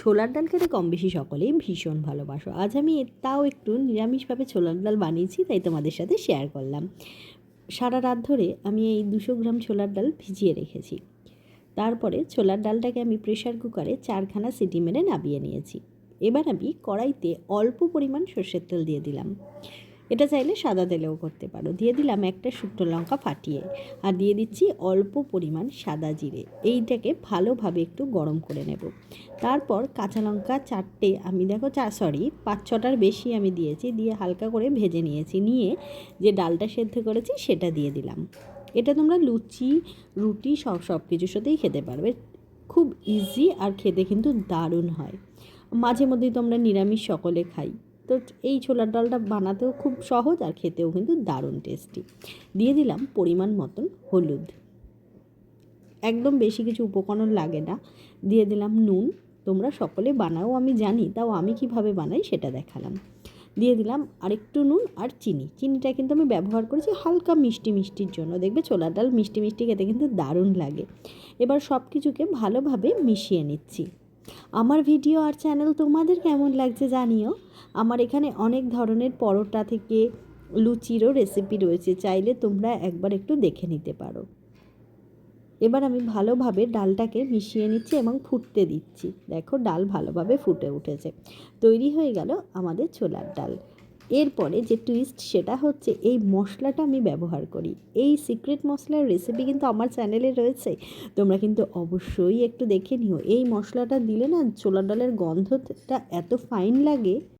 ছোলার ডাল খেতে কম বেশি সকলেই ভীষণ ভালোবাসো। আজ আমি তাও একটু নিরামিষভাবে ছোলার ডাল বানিয়েছি, তাই তোমাদের সাথে শেয়ার করলাম। সারা রাত ধরে আমি এই দুশো গ্রাম ছোলার ডাল ভিজিয়ে রেখেছি। তারপরে ছোলার ডালটাকে আমি প্রেশার কুকারে চারখানা সিটি মেরে নামিয়ে নিয়েছি। এবার আমি কড়াইতে অল্প পরিমাণ সর্ষের তেল দিয়ে দিলাম। এটা চাইলে সাদা তেলেও করতে পারো। দিয়ে দিলাম একটা শুকনো লঙ্কা ফাটিয়ে আর দিয়ে দিচ্ছি অল্প পরিমাণ সাদা জিরে। এইটাকে ভালোভাবে একটু গরম করে নেব। তারপর কাঁচা লঙ্কা চারটে আমি দেখো চা সরি পাঁচ ছটার বেশি আমি দিয়েছি, দিয়ে হালকা করে ভেজে নিয়েছি। নিয়ে যে ডালটা সেদ্ধ করেছি সেটা দিয়ে দিলাম। এটা তোমরা লুচি, রুটি, সব সব কিছুর সাথেই খেতে পারবে। খুব ইজি আর খেতে কিন্তু দারুণ হয়। মাঝে মধ্যেই তোমরা নিরামিষ সকলে খাই। তো এই ছোলার ডালটা বানাতেও খুব সহজ আর খেতেও কিন্তু দারুণ টেস্টি দিয়ে দিলাম পরিমাণ মতন হলুদ। একদম বেশি কিছু উপকরণ লাগে না। দিয়ে দিলাম নুন। তোমরা সকলে বানাও, আমি জানি, তাও আমি কীভাবে বানাই সেটা দেখালাম। দিয়ে দিলাম আরেকটু নুন আর চিনি। চিনিটা কিন্তু আমি ব্যবহার করেছি হালকা মিষ্টি মিষ্টির জন্য। দেখবে ছোলার ডাল মিষ্টি মিষ্টি খেতে কিন্তু দারুণ লাগে। এবার সব কিছুকে ভালোভাবে মিশিয়ে নিচ্ছি। আমার ভিডিও আর চ্যানেল তোমাদের কেমন লাগছে জানিও। আমার এখানে অনেক ধরনের পরোটা থেকে লুচিরও রেসিপি রয়েছে, চাইলে তোমরা একবার একটু দেখে নিতে পারো। এবার আমি ভালোভাবে ডালটাকে মিশিয়ে নিচ্ছি এবং ফুটতে দিচ্ছি। দেখো, ডাল ভালোভাবে ফুটে উঠেছে। তৈরি হয়ে গেল আমাদের ছোলার ডাল। এরপরে যে টুইস্ট সেটা হচ্ছে এই মশলাটা আমি ব্যবহার করি। এই সিক্রেট মশলার রেসিপি কিন্তু আমার চ্যানেলে রয়েছে, তোমরা কিন্তু অবশ্যই একটু দেখে নিও। এই মশলাটা দিলে না ছোলা ডালের গন্ধটা এত ফাইন লাগে।